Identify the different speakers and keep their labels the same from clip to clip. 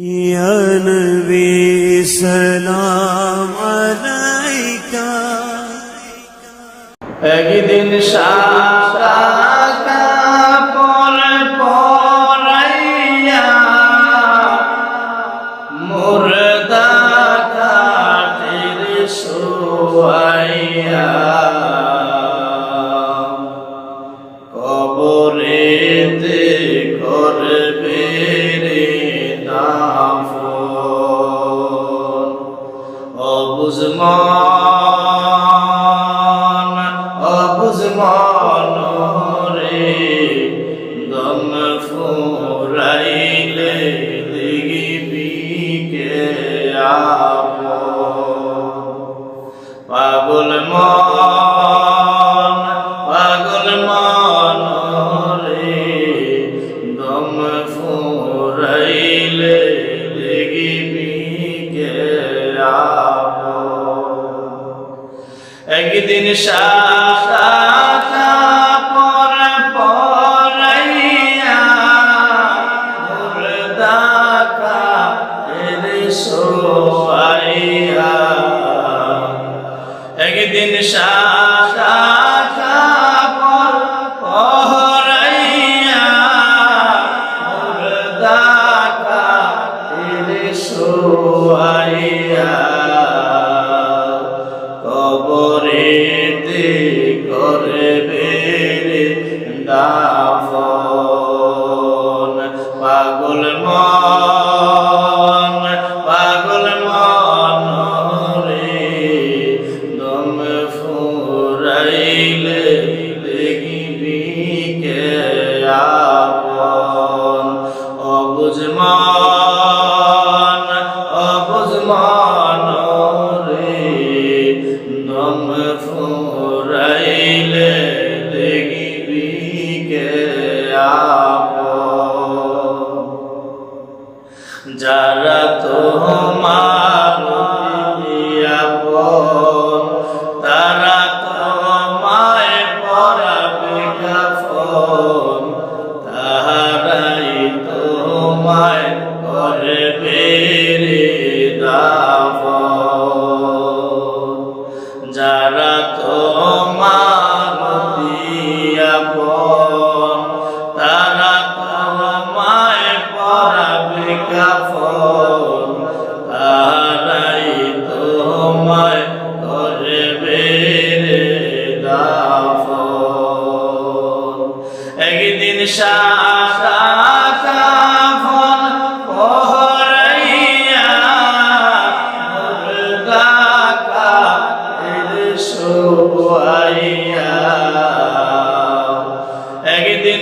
Speaker 1: নবী সালাম আলাইকা।
Speaker 2: একদিন সাদা কাপড় পরাইয়া মুর্দা কাঠের শোয়াইয়া ফুরাইলে দেখিবি কে একদিন সাদা কাপড় পরাইয়া শোয়াইয়া একদিন সাদা দাফন। পাগল মন পাগল মন রে দম ফুরাইলে দেখিবি কে আপন। অবুজমান তোমায় করবে রে দাফন। যারা তোমার আপন তারা তোমায় পরাবে কাফন। তারাই তোমায় করবে রে দাফন। একদিন সাদা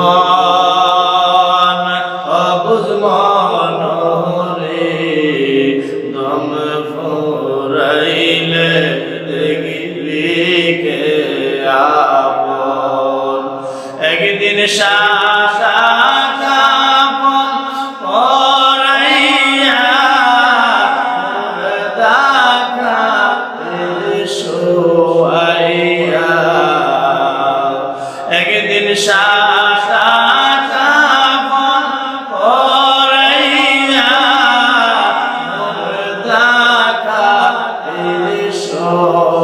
Speaker 2: অবুজমান অবুজমান রে দম ফুরাইলে দেখিবি কে আপন। একদিন সাদা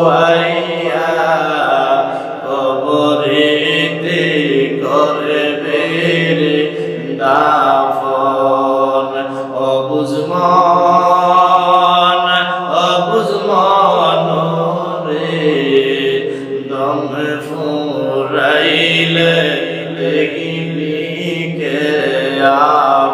Speaker 2: শোয়াইয়া কবরেতে করবে রে দাফন অবুজমান অবুজমান রে দম ফুরাইলে দেখিবি কে আপন